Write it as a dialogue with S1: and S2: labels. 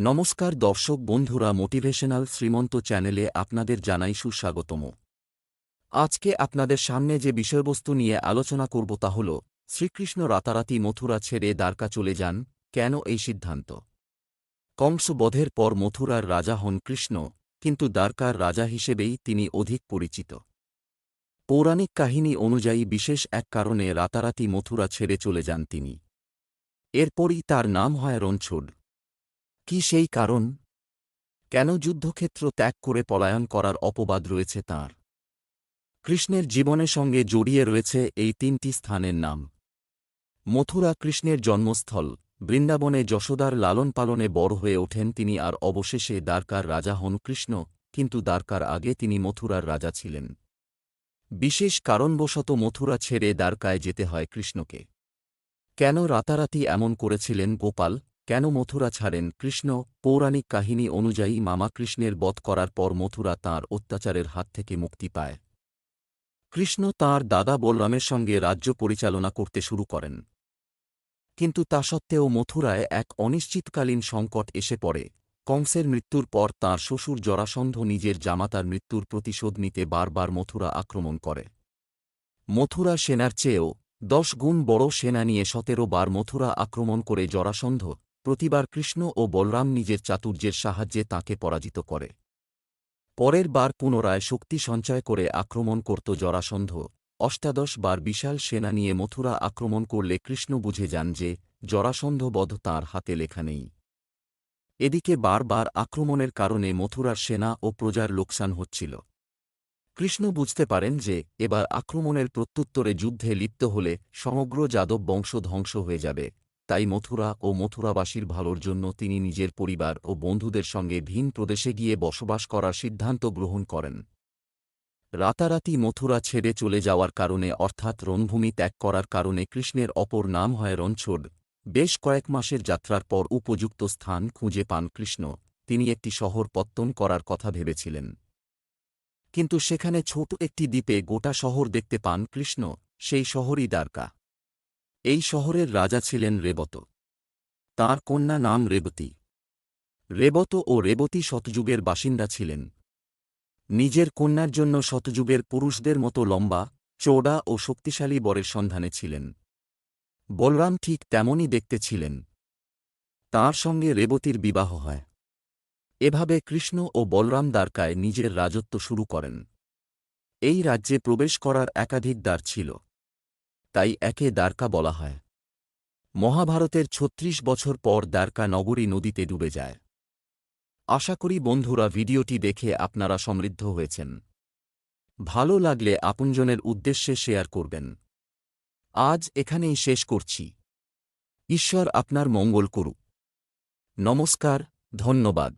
S1: নমস্কার দর্শক বন্ধুরা মোটিভেশনাল শ্রীমন্ত চ্যানেলে আপনাদের জানাই সুস্বাগতম। আজকে আপনাদের সামনে যে বিষয়বস্তু নিয়ে আলোচনা করব তা হল, শ্রীকৃষ্ণ রাতারাতি মথুরা ছেড়ে দ্বারকা চলে যান, কেন এই সিদ্ধান্ত? কংস বধের পর মথুরার রাজা হন কৃষ্ণ, কিন্তু দ্বারকার রাজা হিসেবেই তিনি অধিক পরিচিত। পৌরাণিক কাহিনী অনুযায়ী বিশেষ এক কারণে রাতারাতি মথুরা ছেড়ে চলে যান তিনি। এরপরই তার নাম হয় রণছোড়। কি সেই কারণ? কেন যুদ্ধক্ষেত্র ত্যাগ করে পলায়ন করার অপবাদ রয়েছে তাঁর? কৃষ্ণের জীবনের সঙ্গে জড়িয়ে রয়েছে এই তিনটি স্থানের নাম। মথুরা কৃষ্ণের জন্মস্থল, বৃন্দাবনে যশোদার লালন পালনে বড় হয়ে ওঠেন তিনি আর অবশেষে দ্বারকার রাজা হন কৃষ্ণ কিন্তু দ্বারকার আগে তিনি মথুরার রাজা ছিলেন। বিশেষ কারণবশত মথুরা ছেড়ে দ্বারকায় যেতে হয় কৃষ্ণকে। কেন রাতারাতি এমন করেছিলেন গোপাল? কেন মথুরা ছাড়েন কৃষ্ণ? পৌরাণিক কাহিনী অনুযায়ী মামা কৃষ্ণের বধ করার পর মথুরা তাঁর অত্যাচারের হাত থেকে মুক্তি পায়। কৃষ্ণ তাঁর দাদা বলরামের সঙ্গে রাজ্য পরিচালনা করতে শুরু করেন। কিন্তু তা সত্ত্বেও মথুরায় এক অনিশ্চিতকালীন সংকট এসে পড়ে। কংসের মৃত্যুর পর তাঁর শ্বশুর জরাসন্ধ নিজের জামাতার মৃত্যুর প্রতিশোধ নিতে বারবার মথুরা আক্রমণ করে। মথুরা সেনার চেয়েও দশ গুণ বড় সেনা নিয়ে সতেরো বার মথুরা আক্রমণ করে জরাসন্ধ। প্রতিবার কৃষ্ণ ও বলরাম নিজের চাতুর্যের সাহায্যে তাঁকে পরাজিত করে। পরের বার পুনরায় শক্তি সঞ্চয় করে আক্রমণ করত জরাসন্ধ। অষ্টাদশ বার বিশাল সেনা নিয়ে মথুরা আক্রমণ করলে কৃষ্ণ বুঝে যান যে, জরাসন্ধ বধ তাঁর হাতে লেখা নেই। এদিকে বারবার আক্রমণের কারণে মথুরার সেনা ও প্রজার লোকসান হচ্ছিল। কৃষ্ণ বুঝতে পারেন যে, এবার আক্রমণের প্রত্যুত্তরে যুদ্ধে লিপ্ত হলে সমগ্র যাদব বংশ ধ্বংস হয়ে যাবে। তাই মথুরা ও মথুরাবাসীর ভালোর জন্য তিনি নিজের পরিবার ও বন্ধুদের সঙ্গে ভিন প্রদেশে গিয়ে বসবাস করার সিদ্ধান্ত গ্রহণ করেন। রাতারাতি মথুরা ছেড়ে চলে যাওয়ার কারণে অর্থাৎ রণভূমি ত্যাগ করার কারণে কৃষ্ণের অপর নাম হয় রণছোড়। বেশ কয়েক মাসের যাত্রার পর উপযুক্ত স্থান খুঁজে পান কৃষ্ণ। তিনি একটি শহর পত্তন করার কথা ভেবেছিলেন। কিন্তু সেখানে ছোট একটি দ্বীপে গোটা শহর দেখতে পান কৃষ্ণ। সেই শহরই দ্বারকা। এই শহরের রাজা ছিলেন রেবত। তার কন্যা নাম রেবতী। রেবত ও রেবতী শতযুগের বাসিন্দা ছিলেন। নিজের কন্যার জন্য শতযুগের পুরুষদের মতো লম্বা চৌড়া ও শক্তিশালী বরের সন্ধানে ছিলেন। বলরাম ঠিক তেমনই দেখতে ছিলেন। তাঁর সঙ্গে রেবতীর বিবাহ হয়। এভাবে কৃষ্ণ ও বলরাম দ্বারকায় নিজের রাজত্ব শুরু করেন। এই রাজ্যে প্রবেশ করার একাধিক দ্বার ছিল। তাই একে দ্বারকা বলা হয়। মহাভারতের ছত্রিশ বছর পর দ্বারকা নগরী নদীতে ডুবে যায়। আশা করি বন্ধুরা ভিডিওটি দেখে আপনারা সমৃদ্ধ হয়েছেন। ভালো লাগলে আপনজনের উদ্দেশ্যে শেয়ার করবেন। আজ এখানেই শেষ করছি। ঈশ্বর আপনার মঙ্গল করুক। নমস্কার, ধন্যবাদ।